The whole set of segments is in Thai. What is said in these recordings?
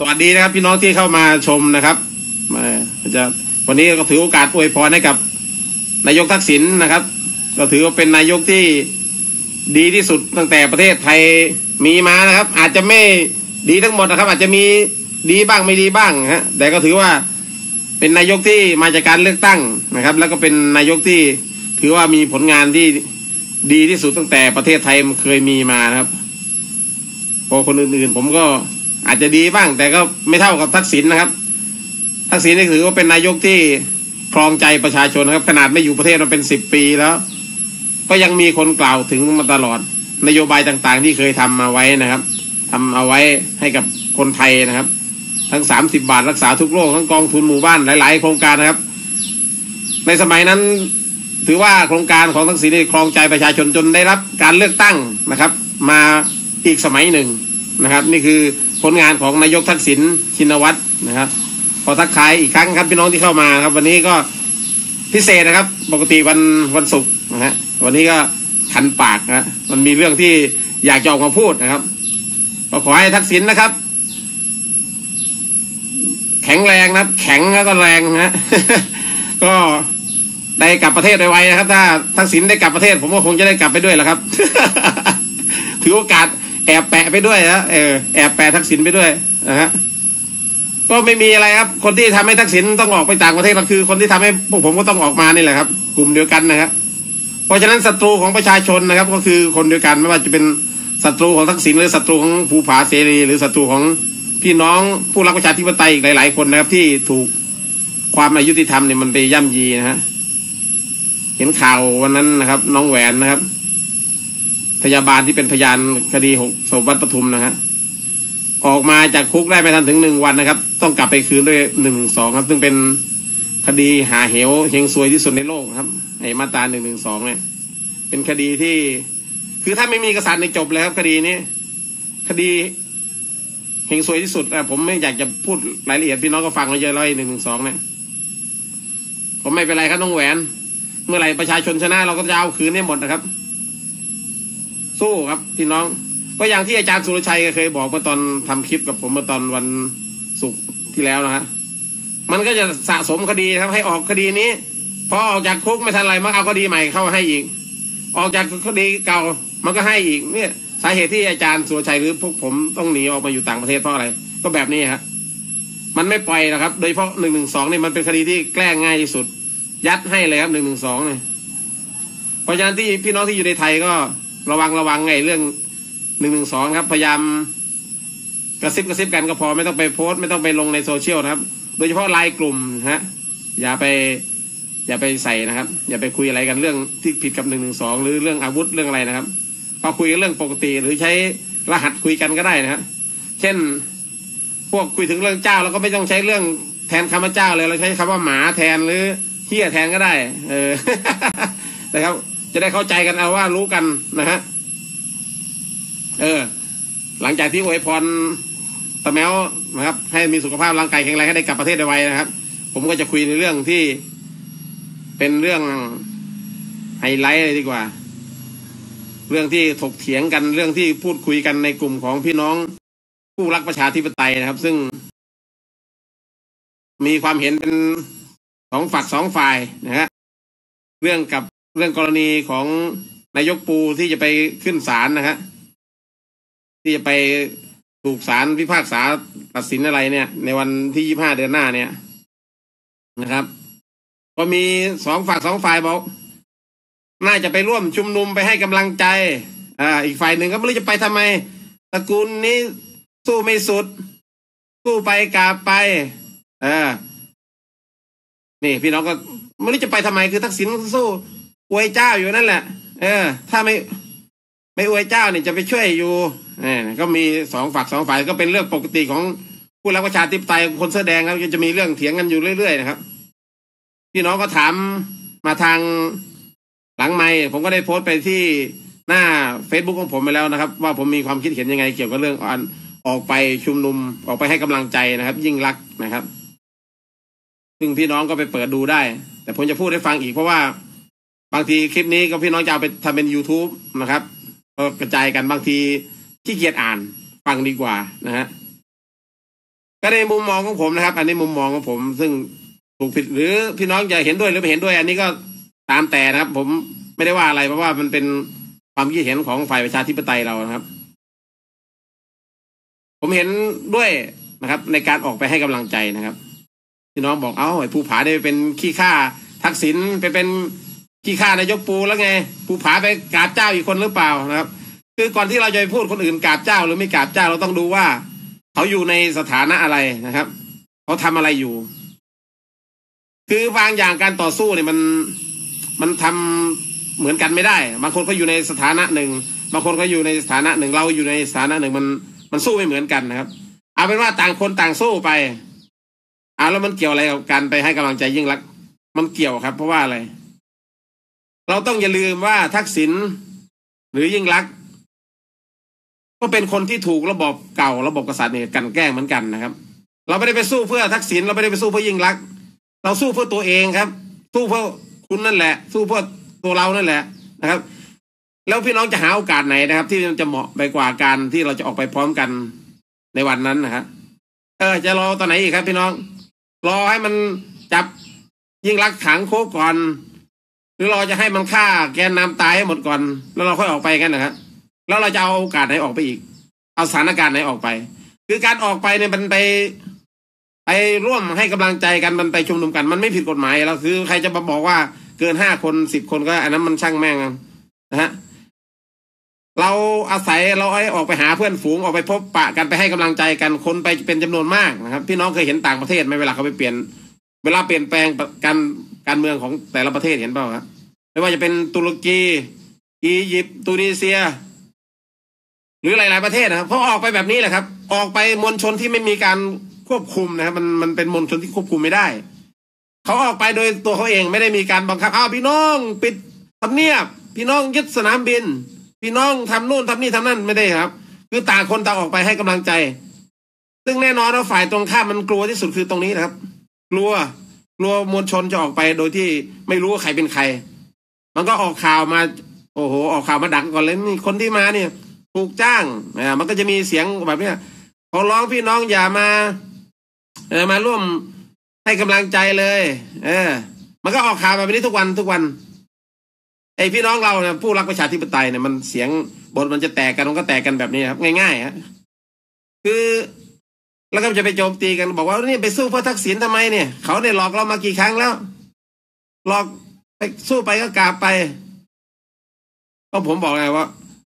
สวัสดีนะครับพี่น้องที่เข้ามาชมนะครับมาจะวันนี้ก็ถือโอกาสอวยพรให้กับ นายกทักษิณนะครับ ก็ถือว่าเป็นนายกที่ดีที่สุดตั้งแต่ประเทศไทยมีมานะครับ อาจจะไม่ดีทั้งหมดนะครับ อาจจะมีดีบ้างไม่ดีบ้างฮะแต่ก็ถือว่าเป็นนายกที่มาจากการเลือกตั้งนะครับ แล้วก็เป็นนายกที่ถือว่ามีผลงานที่ดีที่สุดตั้งแต่ประเทศไทยเคยมีมานะครับ พอคนอื่นๆ ผมก็ อาจจะดีบ้าง แต่ก็ไม่เท่ากับทักษิณนะครับ ทักษิณนี่ถือว่าเป็นนายกที่ครองใจประชาชนนะครับ ขนาดไม่อยู่ประเทศมาเป็นสิบปีแล้ว ก็ยังมีคนกล่าวถึงมาตลอด นโยบายต่างๆ ที่เคยทำมาไว้นะครับทำเอาไว้ให้กับคนไทยนะครับ ทั้งสามสิบาทรักษาทุกโรคทั้งกองทุนหมู่บ้านหลาย ๆ โครงการนะครับ ในสมัยนั้นถือว่าโครงการของทักษิณครองใจประชาชนจนได้รับการเลือกตั้งนะครับ มาอีกสมัยหนึ่งนะครับ นี่คือ ผลงานของนายกทักษิณชินวัตรนะครับขอทักทายอีกครั้งครับพี่น้องที่เข้ามาครับ วันนี้ก็พิเศษนะครับ ปกติวันวันศุกร์นะฮะวันนี้ก็คันปากนะมันมีเรื่องที่อยากจะออกมาพูดนะครับก็ขอให้ทักษิณนะครับ แข็งแรงนะครับ แข็งแล้วก็แรงนะ ก็ได้กลับประเทศไวๆนะครับ ถ้าทักษิณได้กลับประเทศ ผมก็คงจะได้กลับไปด้วยแหละครับ ถือโอกาส แอบแปะไปด้วยนะเออแอบแปะทักษิณไปด้วยนะฮะก็ไม่มีอะไรครับ คนที่ทำให้ทักษิณต้องออกไปต่างประเทศก็คือ คนที่ทำให้พวกผมก็ต้องออกมานี่แหละครับ กลุ่มเดียวกันนะครับเพราะฉะนั้นศัตรูของประชาชนนะครับ ก็คือคนเดียวกันไม่ว่าจะเป็นศัตรูของทักษิณหรือศัตรูของภูผาเสรี หรือศัตรูของพี่น้องผู้รักประชาธิปไตยอีกหลาย ๆ คนนะครับ ที่ถูกความอายุติธรรมเนี่ยมันไปย่ำยีนะฮะเห็นข่าววันนั้นนะครับ น้องแหวนนะครับ พยาบาลที่เป็นพยานคดีหกศพวัดปทุมนะฮะออกมาจากคุกได้ไม่ทันถึงหนึ่งวันนะครับ ต้องกลับไปคืนด้วยหนึ่งสองครับ ซึ่งเป็นคดีหาเหวเฮงซวยที่สุดในโลกครับ ไอ้มาตราหนึ่งหนึ่งสองเนี่ย เป็นคดีที่ คือถ้าไม่มีเอกสารในจบเลยครับ คดีนี้คดีเฮงซวยที่สุดอะผมไม่อยากจะพูดรายละเอียดพี่น้องก็ฟังมาเยอะแล้วหนึ่งหนึ่งสองเนี่ยผมไม่เป็นไรครับน้องแหวน เมื่อไหร่ประชาชนชนะเราก็จะเอาคืนให้หมดนะครับ สู้ครับพี่น้อง ก็อย่างที่อาจารย์สุรชัยเคยบอกเมื่อตอนทำคลิปกับผมเมื่อตอนวันศุกร์ที่แล้วนะฮะมันก็จะสะสมคดีครับ ให้ออกคดีนี้พอออกจากคุกไม่ทันไรมันเอาคดีใหม่เข้าให้อีก ออกจากคดีเก่ามันก็ให้อีกเนี่ยสาเหตุที่อาจารย์สุรชัยหรือพวกผมต้องหนีออกมาอยู่ต่างประเทศเพราะอะไร ก็แบบนี้ครับมันไม่ปล่อยนะครับ โดยเฉพาะหนึ่งหนึ่งสองนี่มันเป็นคดีที่แกล้งง่ายที่สุด ยัดให้เลยครับหนึ่งหนึ่งสองเนี่ยเพราะฉะนั้นที่พี่น้องที่อยู่ในไทยก็ ระวังระวังไงเรื่องหนึ่งหนึ่งสองครับ พยายามกระซิบกระซิบกันก็พอไม่ต้องไปโพสต์ไม่ต้องไปลงในโซเชียลนะครับ โดยเฉพาะไลน์กลุ่มฮะ อย่าไป อย่าไปใส่นะครับ อย่าไปคุยอะไรกันเรื่องที่ผิดกับหนึ่งหนึ่งสองหรือเรื่องอาวุธเรื่องอะไรนะครับพอคุยกันเรื่องปกติหรือใช้รหัสคุยกันก็ได้นะครับเช่น พวกคุยถึงเรื่องเจ้าเราก็ไม่ต้องใช้เรื่องแทนคำว่าเจ้าเลยเราใช้คำว่าหมาแทนหรือเฮียแทนก็ได้ เออนะครับ จะได้เข้าใจกันเอาว่ารู้กันนะฮะ เออ หลังจากที่อวยพรตะแมวนะครับ ให้มีสุขภาพร่างกายแข็งแรงให้ได้กลับประเทศไวนะครับ ผมก็จะคุยในเรื่องที่เป็นเรื่องไฮไลท์เลยดีกว่า เรื่องที่ถกเถียงกันเรื่องที่พูดคุยกันในกลุ่มของพี่น้องผู้รักประชาธิปไตยนะครับ ซึ่ง มีความเห็นเป็นสองฝักสองฝ่ายนะฮะเรื่องกับ เรื่องกรณีของนายกปูที่จะไปขึ้นศาลนะฮะที่จะไปถูกศาลพิพากษาตัดสินอะไรเนี่ย ในวันที่ยี่ห้าเดือนหน้าเนี่ยนะครับ ก็มีสองฝักสองฝ่ายบอกน่าจะไปร่วมชุมนุมไปให้กำลังใจ อ่า อีกฝ่ายหนึ่งก็ไม่รู้จะไปทำไมตระกูลนี้สู้ไม่สุด สู้ไปกาไปเออนี่ พี่น้องก็ไม่รู้จะไปทำไมคือทักษิณสู้ อวยเจ้าอยู่นั่นแหละ เออ ถ้าไม่ไม่อวยเจ้าเนี่ยจะไปช่วยอยู่เออก็มีสองฝักสองฝ่ายก็เป็นเรื่องปกติของผู้รักประชาธิปไตยคนเสื้อแดงแล้วจะมีเรื่องเถียงกันอยู่เรื่อยๆนะครับพี่น้องก็ถามมาทางหลังไม่ผมก็ได้โพสต์ไปที่หน้า Facebook ของผมไปแล้วนะครับ ว่าผมมีความคิดเห็นยังไง เกี่ยวกับเรื่องอันออกไปชุมนุมออกไปให้กำลังใจนะครับ ยิ่งรักนะครับ ซึ่งพี่น้องก็ไปเปิดดูได้ แต่ผมจะพูดให้ฟังอีกเพราะว่า บางทีคลิปนี้ก็พี่น้องจะเอาไปทำเป็น youtube นะครับก็กระจายกันบางทีขี้เกียจอ่านฟังดีกว่านะฮะก็ในมุมมองของผมนะครับ อันนี้มุมมองของผม ซึ่งถูกผิดหรือพี่น้องจะเห็นด้วยหรือไม่เห็นด้วย อันนี้ก็ตามแต่นะครับ ผมไม่ได้ว่าอะไรเพราะว่ามันเป็นความคิดเห็นของฝ่ายประชาธิปไตยเรานะครับ ผมเห็นด้วยนะครับ ในการออกไปให้กำลังใจนะครับ พี่น้องบอกเอ้าไอ้ภูผาได้เป็นขี้ข้าทักษิณไปเป็น ขี้ข้านายกปูแล้วไงภูผาไปกราบเจ้าอีกคนหรือเปล่านะครับ คือก่อนที่เราจะไปพูดคนอื่นกราบเจ้าหรือไม่กราบเจ้าเราต้องดูว่า เขาอยู่ในสถานะอะไรนะครับเขาทำอะไรอยู่ คือบางอย่างการต่อสู้เนี่ยมันมันทำเหมือนกันไม่ได้ บางคนก็อยู่ในสถานะหนึ่งบางคนก็อยู่ในสถานะหนึ่งเราอยู่ในสถานะหนึ่งมันมันสู้ไม่เหมือนกันนะครับ เอาเป็นว่าต่างคนต่างสู้ไปเอาแล้วมันเกี่ยวอะไรกับการไปให้กำลังใจยิ่งรัก มันเกี่ยวครับ เพราะว่าอะไร เราต้องอย่าลืมว่าทักษิณหรือยิ่งรักษณ์ก็เป็นคนที่ถูกระบบเก่าระบบกษัตริย์เนี่ยกันแกล้งเหมือนกันนะครับ เราไม่ได้ไปสู้เพื่อทักษิณเราไม่ได้ไปสู้เพื่อยิ่งรักษณ์เราสู้เพื่อตัวเองครับ สู้เพื่อคุณนั่นแหละ สู้เพื่อตัวเรานั่นแหละนะครับ แล้วพี่น้องจะหาโอกาสไหนนะครับ ที่จะเหมาะไปกว่าการที่เราจะออกไปพร้อมกันในวันนั้นนะครับเออจะรอตอนไหนอีกครับ พี่น้อง รอให้มันจับยิ่งรักษณ์ขังโคก่อน หรือเรอจะให้มันฆ่าแกนนำตายให้หมดก่อน แล้วเราค่อยออกไปกันนะครับแล้วเราจะเอาโอกาสไหนออกไปอีก เอาสถานการณ์ไหนออกไป คือการออกไปเนี่ยมันไปไปร่วมให้กำลังใจกันมันไปชุมนุมกัน มันไม่ผิดกฎหมายแล้วคือ ใครจะมาบอกว่าเกินห้าคนสิบคนก็ อันนั้นมันช่างแม่งนะฮะเราอาศัยเราให้ออกไปหาเพื่อนฝูงออกไปพบปะกันไปให้กำลังใจกันคนไปเป็นจำนวนมากนะครับพี่น้องเคยเห็นต่างประเทศไหมเวลาเขาไปเปลี่ยน เวลาเปลี่ยนแปลงการ การเมืองของแต่ละประเทศเห็นเปล่าครับไม่ว่าจะเป็นตุรกีอียิปต์ตูนิเซีย หรือหลาย ๆ ประเทศนะครับเขาออกไปแบบนี้แหละครับ ออกไปมวลชนที่ไม่มีการควบคุมนะครับ มันมันเป็นมวลชนที่ควบคุมไม่ได้ เขาออกไปโดยตัวเขาเองไม่ได้มีการบังคับอ้าวพี่น้องปิดทำเนียบ พี่น้องยึดสนามบิน พี่น้องทำนู่นทำนี่ทำนั่นไม่ได้ครับ คือต่างคนต่างออกไปให้กำลังใจ ซึ่งแน่นอนว่าฝ่ายตรงข้ามมันกลัวที่สุดคือตรงนี้นะครับ กลัว กลัวมวลชนจะออกไปโดยที่ไม่รู้ว่าใครเป็นใคร มันก็ออกข่าวมา โอ้โห ออกข่าวมาดักก่อนเลยนี่คนที่มาเนี่ยถูกจ้างอ่ามันก็จะมีเสียงแบบเนี้ยขอร้องพี่น้องอย่ามา เออมาร่วมให้กำลังใจเลย เออ มันก็ออกข่าวแบบนี้ทุกวันทุกวันไอพี่น้องเราเนี่ยผู้รักประชาธิปไตยเนี่ยมันเสียงบทมันจะแตกกันมันก็แตกกันแบบนี้ครับ ง่ายๆฮะคือ แล้วก็จะไปโจมตีกันบอกว่านี่ไปสู้เพื่อทักษิณทำไมเนี่ย เขาได้หลอกเรามากี่ครั้งแล้ว หลอกไปสู้ไปก็กราบไป ก็ผมบอกไงว่า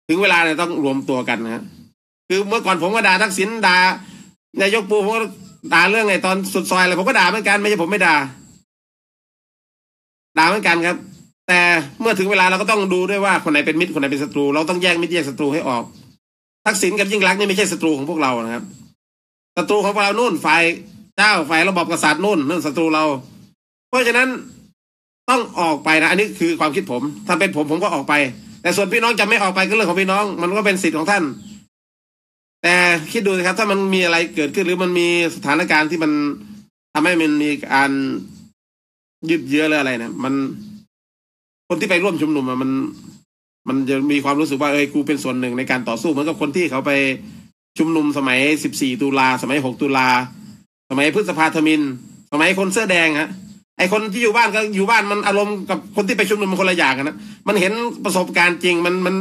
ถึงเวลาเนี่ยต้องรวมตัวกันนะคือเมื่อก่อนผมก็ด่าทักษิณด่านายกปูผมก็ด่าเรื่องไงตอนสุดซอยอะไรผมก็ด่าเหมือนกันไม่ใช่ผมไม่ด่า ด่าเหมือนกันครับ แต่เมื่อถึงเวลาเราก็ต้องดูด้วยว่าคนไหนเป็นมิตรคนไหนเป็นศัตรู เราต้องแยกมิตรแยกศัตรูให้ออก ทักษิณกับยิ่งรักนี่ไม่ใช่ศัตรูของพวกเรานะครับ ศัตรูของเรานู่นฝ่ายเจ้าฝ่ายระบอบกษัตริย์นู่นนั่นศัตรูเรา เพราะฉะนั้นต้องออกไปนะอันนี้คือความคิดผม ถ้าเป็นผมผมก็ออกไป แต่ส่วนพี่น้องจะไม่ออกไปก็เรื่องของพี่น้อง มันก็เป็นสิทธิ์ของท่าน แต่คิดดูนะครับ ถ้ามันมีอะไรเกิดขึ้นหรือมันมีสถานการณ์ที่มันทำให้มันมีการยืดเยื้อหรืออะไรเนี่ยมันคนที่ไปร่วมชุมนุมมันมันจะมีความรู้สึกว่าเอ้ยกูเป็นส่วนหนึ่งในการต่อสู้เหมือนกับคนที่เขาไป ชุมนุมสมัย 14 ตุลา สมัย 6 ตุลา สมัยพฤษภาธมิน สมัยคนเสื้อแดงฮะ ไอคนที่อยู่บ้านก็อยู่บ้านมันอารมณ์กับคนที่ไปชุมนุมมันคนละอย่างกันนะ มันเห็นประสบการณ์จริง มันมัน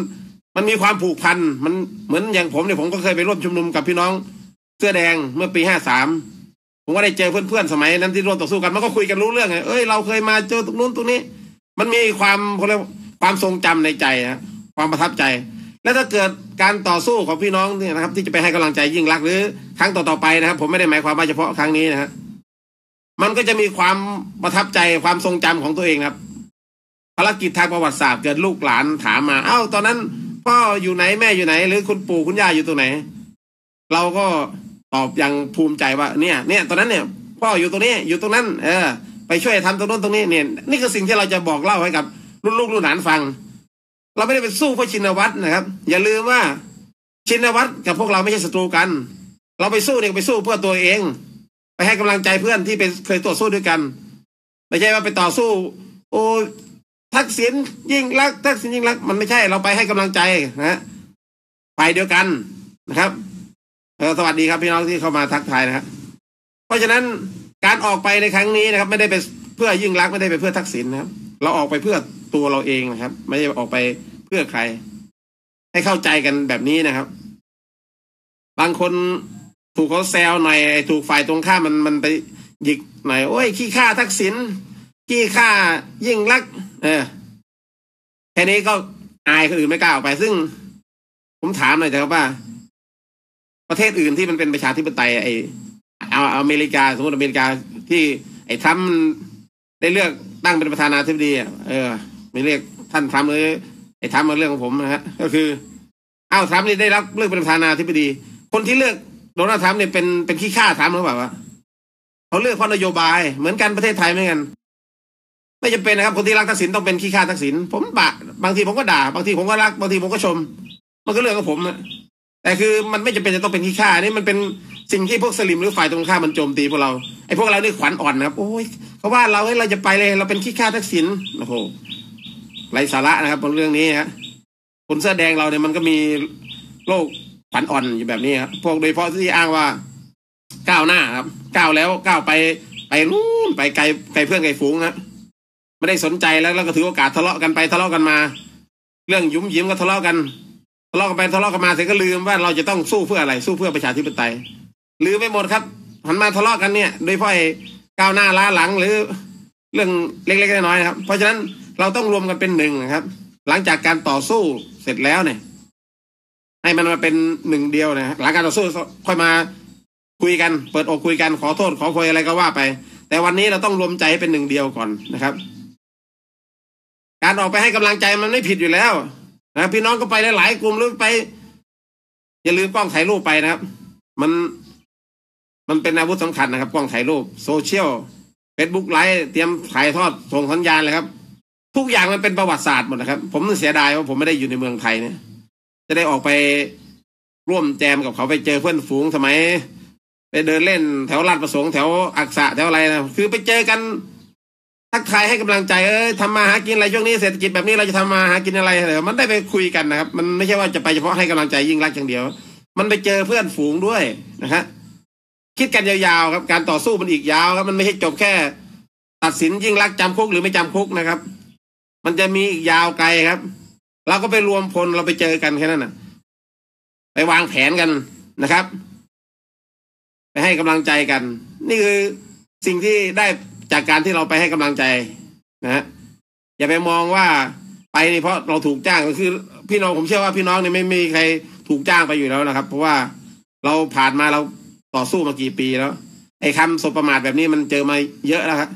มันมีความผูกพัน มันเหมือนอย่างผมเนี่ยผมก็เคยไปร่วมชุมนุมกับพี่น้องเสื้อแดงเมื่อปี 53 ผมก็ได้เจอเพื่อนๆสมัยนั้นที่ร่วมต่อสู้กัน มันก็คุยกันรู้เรื่องไง เอ้ยเราเคยมาเจอตรงนู้นตรงนี้ มันมีความเขาเรียกความทรงจำในใจฮะ ความประทับใจ แล้วถ้าเกิดการต่อสู้ของพี่น้องเนี่ยนะครับ ที่จะไปให้กำลังใจยิ่งรักหรือครั้งต่อๆไปนะครับ ผมไม่ได้หมายความว่าเฉพาะครั้งนี้นะฮะมันก็จะมีความประทับใจความทรงจำของตัวเองครับภารกิจทางประวัติศาสตร์เกิดลูกหลานถามมาเอ้าตอนนั้นพ่ออยู่ไหนแม่อยู่ไหน หรือคุณปู่คุณย่าอยู่ตรงไหน เราก็ตอบอย่างภูมิใจว่า เนี่ย เนี่ยตอนนั้นเนี่ย พ่ออยู่ตรงนี้อยู่ตรงนั้น เออ ไปช่วยทำตรงนู้นตรงนี้เนี่ย นี่คือสิ่งที่เราจะบอกเล่าให้กับรุ่นลูกรุ่นหลานฟัง เราไม่ได้ไปสู้เพื่อชินวัตรนะครับ อย่าลืมว่าชินวัตรกับพวกเราไม่ใช่ศัตรูกัน เราไปสู้เนี่ยไปสู้เพื่อตัวเอง ไปให้กำลังใจเพื่อนที่ไปเคยต่อสู้ด้วยกัน ไม่ใช่ว่าไปต่อสู้ โอ้ทักษิณยิ่งรักทักษิณยิ่งรักมันไม่ใช่เราไปให้กำลังใจนะฮะไปเดียวกันนะครับสวัสดีครับพี่น้องที่เข้ามาทักทายนะครับเพราะฉะนั้นการออกไปในครั้งนี้นะครับ ไม่ได้ไปเพื่อยิ่งรักไม่ได้ไปเพื่อทักษิณนะครับ เราออกไปเพื่อ ตัวเราเองนะครับ ไม่ได้ออกไปเพื่อใคร ให้เข้าใจกันแบบนี้นะครับ บางคนถูกเขาแซวหน่อยถูกฝ่ายตรงข้ามมันมันไปหยิกหน่อยโอ้ยขี้ข้าทักษิณขี้ข้ายิ่งรัก เออแค่นี้ก็อายคนอื่นไม่กล้าออกไป ซึ่ง ผมถามหน่อยเถอะครับว่า ประเทศอื่นที่มันเป็นประชาธิปไตยไอเอาออเมริกา สมมติอเมริกาที่ไอ้ทรัมป์ได้เลือกตั้งเป็นประธานาธิบดีเออ ไม่เรียกท่านทรัมป์เลยไอ้ทรัมป์มาเรื่องของผมนะฮะก็คืออ้าวทรัมป์นี่ได้รับเลือกเป็นประธานาธิบดี คนที่เลือกโดนัลด์ทรัมป์เนี่ยเป็นเป็นขี้ข้าทรัมป์หรือเปล่าวะเขาเลือกเพราะนโยบายเหมือนกันประเทศไทยเหมือนกันไม่จำเป็นนะครับคนที่รักทักษิณต้องเป็นขี้ข้าทักษิณผมบะบางทีผมก็ด่า บางทีผมก็รักบางทีผมก็ชม มันก็เรื่องของผมอะแต่คือมันไม่จำเป็นจะต้องเป็นขี้ข้านี่มันเป็นสิ่งที่พวกสลิมหรือฝ่ายตรงข้ามมันโจมตีพวกเราไอ้พวกเรานี่ขวัญอ่อนนะครับโอ้ยเขาว่าเราให้เราจะไปเลยเราเป็นขี้ข้าทักษิณโอ้โห ไรสาระนะครับบนเรื่องนี้ฮะคนเสื้อแดงเราเนี่ยมันก็มีโรคขวัญอ่อนอยู่แบบนี้ครับพวกโดยเฉพาะที่อ้างว่าก้าวหน้าครับก้าวแล้วก้าวไปไปนู่นไปไกลไกลเพื่อนไกลฝูงนะไม่ได้สนใจแล้วแล้วก็ถือโอกาสทะเลาะกันไปทะเลาะกันมา เรื่องยุ้มยิ้มก็ทะเลาะกันทะเลาะกันไปทะเลาะกันมาเสร็จก็ลืมว่าเราจะต้องสู้เพื่ออะไรสู้เพื่อประชาธิปไตยลืมไม่หมดครับหันมาทะเลาะกันเนี่ย โดยเฉพาะไอ้ก้าวหน้าล้าหลังหรือเรื่องเล็กๆน้อยๆครับ เพราะฉะนั้น เราต้องรวมกันเป็นหนึ่งนะครับ หลังจากการต่อสู้เสร็จแล้วเนี่ย ให้มันมาเป็นหนึ่งเดียวนะหลังการต่อสู้ค่อยมาคุยกัน เปิดอกคุยกันขอโทษขอโพยอะไรก็ว่าไป แต่วันนี้เราต้องรวมใจให้เป็นหนึ่งเดียวก่อนนะครับ การออกไปให้กำลังใจมันไม่ผิดอยู่แล้วนะพี่น้องก็ไปหลายๆกลุ่มหรือไป อย่าลืมกล้องถ่ายรูปไปนะครับ มันมันเป็นอาวุธสำคัญนะครับ กล้องถ่ายรูปโซเชียลเฟซบุ๊กไลฟ์เตรียมถ่ายทอดส่งสัญญาณเลยครับ ทุกอย่างมันเป็นประวัติศาสตร์หมดนะครับ ผมเสียดายว่าผมไม่ได้อยู่ในเมืองไทยเนี่ยจะได้ออกไปร่วมแจมกับเขาไปเจอเพื่อนฝูงสมัยไปเดินเล่นแถวลาดประสงค์แถวอักษะแถวอะไรนะคือไปเจอกันทักทายให้กำลังใจเอ้ยทำมาหากินอะไรช่วงนี้เศรษฐกิจแบบนี้เราจะทำมาหากินอะไรเหรมันได้ไปคุยกันนะครับ มันไม่ใช่ว่าจะไปเฉพาะให้กำลังใจยิ่งรักอย่างเดียว มันไปเจอเพื่อนฝูงด้วยนะฮะคิดกันยาวๆครับ การต่อสู้มันอีกยาวครับมันไม่ใช่จบแค่ ตัดสินยิ่งรักจำคุกหรือไม่จำคุกนะครับ มันจะมีอีกยาวไกลครับ เราก็ไปรวมพลเราไปเจอกันแค่นั้นนะไปวางแผนกันนะครับ ไปให้กำลังใจกัน นี่คือสิ่งที่ได้จากการที่เราไปให้กำลังใจนะฮะอย่าไปมองว่าไปนี่เพราะเราถูกจ้างก็คือ พี่น้องผมเชื่อว่าพี่น้องเนี่ยไม่มีใครถูกจ้างไปอยู่แล้วนะครับ เพราะว่าเราผ่านมาเราต่อสู้มากี่ปีแล้ว ไอ้คำสบประมาทแบบนี้มันเจอมาเยอะแล้วครับ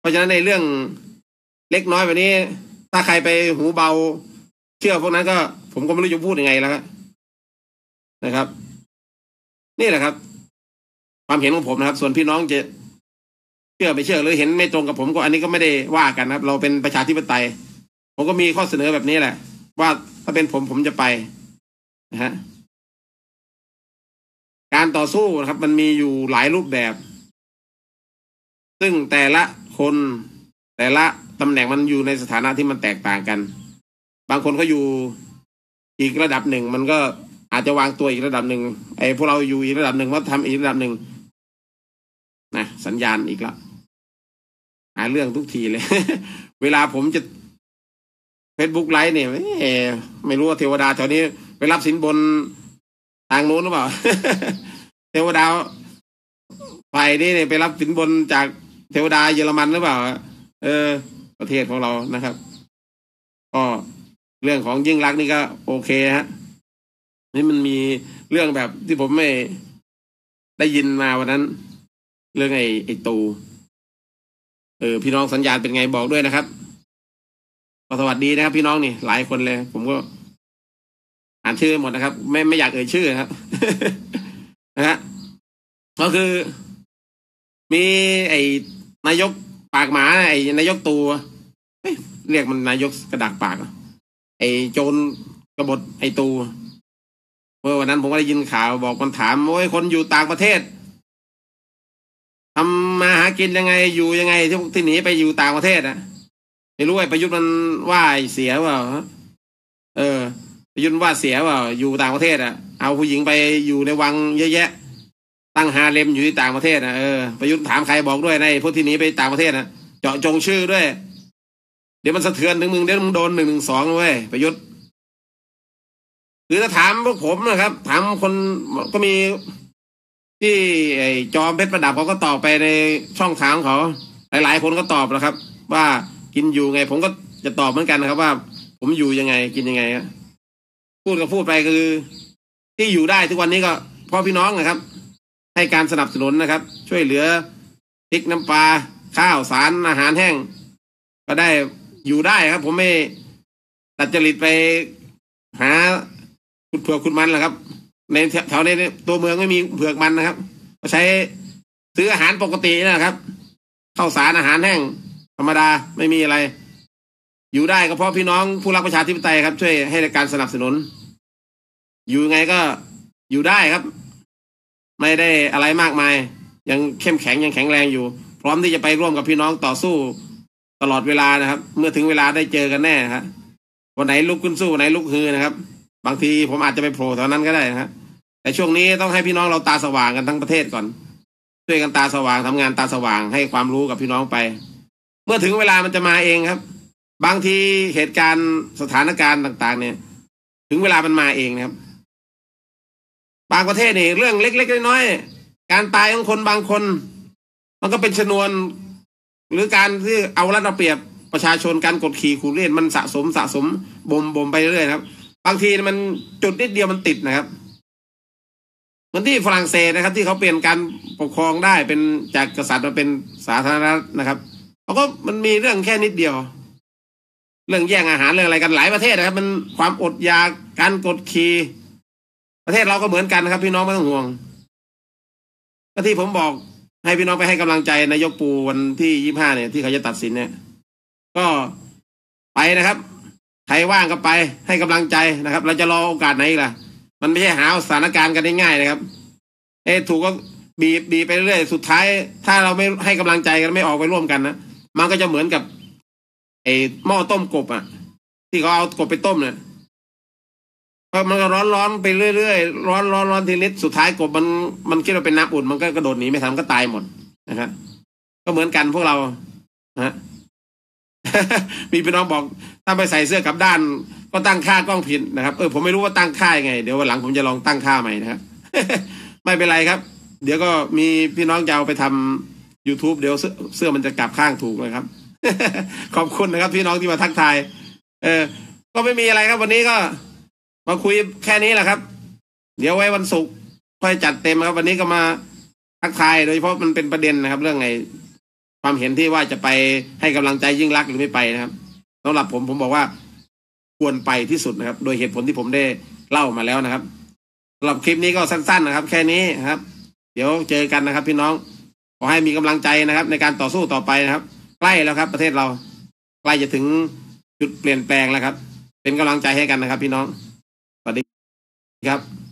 เพราะฉะนั้นในเรื่อง เล็กน้อยแบบนี้ ถ้าใครไปหูเบา เชื่อพวกนั้นก็ ผมก็ไม่รู้จะพูดยังไงแล้วครับนะครับ นี่แหละครับ ความเห็นของผมนะครับ ส่วนพี่น้องจะเชื่อไม่เชื่อหรือเห็นไม่ตรงกับผมก็อันนี้ก็ไม่ได้ว่ากันนะครับ เราเป็นประชาธิปไตย ผมก็มีข้อเสนอแบบนี้แหละ ว่าถ้าเป็นผมผมจะไปนะฮะการต่อสู้นะครับ มันมีอยู่หลายรูปแบบ ซึ่งแต่ละคน แต่ละตำแหน่งมันอยู่ในสถานะที่มันแตกต่างกัน บางคนก็อยู่อีกระดับหนึ่ง มันก็อาจจะวางตัวอีกระดับหนึ่งไอ้พวกเราอยู่อีกระดับหนึ่งว่าทำอีกระดับหนึ่งนะสัญญาณอีกละหาเรื่องทุกทีเลย เวลาผมจะเฟซบุ๊กไลฟ์เนี่ยไม่รู้ว่าเทวดาแถวนี้ไปรับสินบนทางโน้นหรือเปล่า เทวดาฝ่ายนี้เนี่ยไปรับสินบนจากเทวดาเยอรมันหรือเปล่า เออ ประเทศของเรานะครับ ก็เรื่องของยิ่งรักนี่ก็ โอเคฮะนี่มันมีเรื่องแบบที่ผมไม่ได้ยินมาวันนั้น เรื่องไอ้ไอ้ตูเออพี่น้องสัญญาณเป็นไงบอกด้วยนะครับก็สวัสดีนะครับ พี่น้องนี่ หลายคนเลย ผมก็ อ่านชื่อหมดนะครับ ไม่ไม่อยากเอ่ยชื่อครับนะฮะก็คือ มีไอ้นายก ปากหมาไอ้นายกตูเรียกมันนายกกระดากปากไอ้โจรกบฏไอ้ตูเมื่อวันนั้นผมก็ได้ยินข่าวบอกมันถามโอ้ยคนอยู่ต่างประเทศทำมาหากินยังไงอยู่ยังไงที่ที่หนีไปอยู่ต่างประเทศอะไม่รู้ไอ้ประยุทธ์มันว่าเสียเปล่าเออ ประยุทธ์ว่าเสียเปล่าอยู่ต่างประเทศอะเอาผู้หญิงไปอยู่ในวังเยอะแยะ ตั้งฮาเลมอยู่ที่ต่างประเทศนะเออประยุทธ์ถามใครบอกด้วยในพวกที่หนีไปต่างประเทศนะเจาะจงชื่อด้วย เดี๋ยวมันสะเทือนถึงมึงเดี๋ยวมึงโดนหนึ่งหนึ่งสองเว้ยประยุทธ์หรือถ้าถามพวกผมนะครับ ถามคนก็มีที่ไอ้จอมเพชรประดับเขาก็ตอบไปในช่องทางของเขา หลาย ๆ คนก็ตอบนะครับ ว่ากินอยู่ไง ผมก็จะตอบเหมือนกันนะครับ ว่า ผมอยู่ยังไงกินยังไงครับพูดก็พูดไปคือ ที่อยู่ได้ทุกวันนี้ก็พราะพี่น้องนะครับ ให้การสนับสนุนนะครับ ช่วยเหลือพริกน้ำปลาข้าวสารอาหารแห้ง ก็ได้อยู่ได้ครับ ผมไม่ตัดจริตไปหาคุณเผือกคุณมันแหละครับ ในแถวในตัวเมืองไม่มีเผือกมันนะครับ ก็ใช้ซื้ออาหารปกตินะครับข้าวสารอาหารแห้ง ธรรมดาไม่มีอะไร อยู่ได้ก็เพราะพี่น้องผู้รักประชาธิปไตยครับ ช่วยให้การสนับสนุน อยู่ไงก็อยู่ได้ครับ ไม่ได้อะไรมากมาย ยังเข้มแข็งยังแข็งแรงอยู่ พร้อมที่จะไปร่วมกับพี่น้องต่อสู้ตลอดเวลานะครับ เมื่อถึงเวลาได้เจอกันแน่ครับวันไหนลุกขึ้นสู้วันไหนลุกฮือนะครับ บางทีผมอาจจะไปโผล่ตอนนั้นก็ได้นะครับแต่ช่วงนี้ต้องให้พี่น้องเราตาสว่างกันทั้งประเทศก่อนช่วยกันตาสว่างทำงานตาสว่างให้ความรู้กับพี่น้องไป เมื่อถึงเวลามันจะมาเองครับ บางทีเหตุการณ์สถานการณ์ต่าง ๆ เนี่ย ถึงเวลามันมาเองนะครับ บางประเทศนี่เรื่องเล็กๆน้อยๆการตายของคนบางคน มันก็เป็นชนวน หรือการที่เอารัดเอาเปรียบประชาชนการกดขี่ขู่เล่นมันสะสมสะสมบ่มบ่มไปเรื่อยครับ บางทีมันจุดนิดเดียวมันติดนะครับเหมือนที่ฝรั่งเศสนะครับ ที่เขาเปลี่ยนการปกครองได้เป็นจากกษัตริย์มาเป็นสาธารณรัฐนะครับเขาก็มันมีเรื่องแค่นิดเดียว เรื่องแย่งอาหารเรื่องอะไรกันหลายประเทศนะครับ มันความอดอยากการกดขี่ ประเทศเราก็เหมือนกันนะครับ พี่น้องไม่ต้องห่วงก็ที่ผมบอกให้พี่น้องไปให้กำลังใจนายกปูวันที่ยี่ห้าเนี่ยที่เขาจะตัดสินเนี่ย ก็ไปนะครับใครว่างก็ไปให้กำลังใจนะครับ เราจะรอโอกาสไหนล่ะ มันไม่ใช่หาสถานการณ์กันได้ง่ายนะครับ เอถูกก็บีบบีไปเรื่อยสุดท้าย ถ้าเราไม่ให้กำลังใจกันไม่ออกไปร่วมกันนะมันก็จะเหมือนกับไอ้หม้อต้มกบอะ ที่เขาเอากบไปต้มเนี่ย พอมันก็ร้อนร้อนไปเรื่อยๆร้อนร้อนร้อนทีนิดสุดท้ายกบมันมันคิดว่าเป็นน้ำอุ่นมันก็กระโดดหนีไม่ทันก็ตายหมดนะครับก็เหมือนกันพวกเรานะมีพี่น้องบอกถ้าไปใส่เสื้อกลับด้าน ก็ตั้งค่ากล้องผิดนะครับเออผมไม่รู้ว่าตั้งค่ายังไง เดี๋ยววันหลังผมจะลองตั้งค่าใหม่นะครับไม่เป็นไรครับ เดี๋ยวก็มีพี่น้องจะเอาไปทำ youtube เดี๋ยวเสื้อมันจะกลับข้างถูกเลยครับ ขอบคุณนะครับ พี่น้องที่มาทักทาย เออ ก็ไม่มีอะไรครับวันนี้ก็ มาคุยแค่นี้แหละครับ เดี๋ยวไว้วันศุกร์ค่อยจัดเต็มครับ วันนี้ก็มาทักทายโดยเฉพาะมันเป็นประเด็นนะครับ เรื่องไงความเห็นที่ว่าจะไปให้กำลังใจยิ่งรักหรือไม่ไปนะครับสำหรับผมผมบอกว่าควรไปที่สุดนะครับ โดยเหตุผลที่ผมได้เล่ามาแล้วนะครับสำหรับคลิปนี้ก็สั้น ๆ นะครับ แค่นี้นะครับ เดี๋ยวเจอกันนะครับ พี่น้องขอให้มีกำลังใจนะครับ ในการต่อสู้ต่อไปนะครับ ใกล้แล้วครับ ประเทศเราใกล้จะถึงจุดเปลี่ยนแปลงแล้วครับ เป็นกำลังใจให้กันนะครับ พี่น้อง วัสดีครับ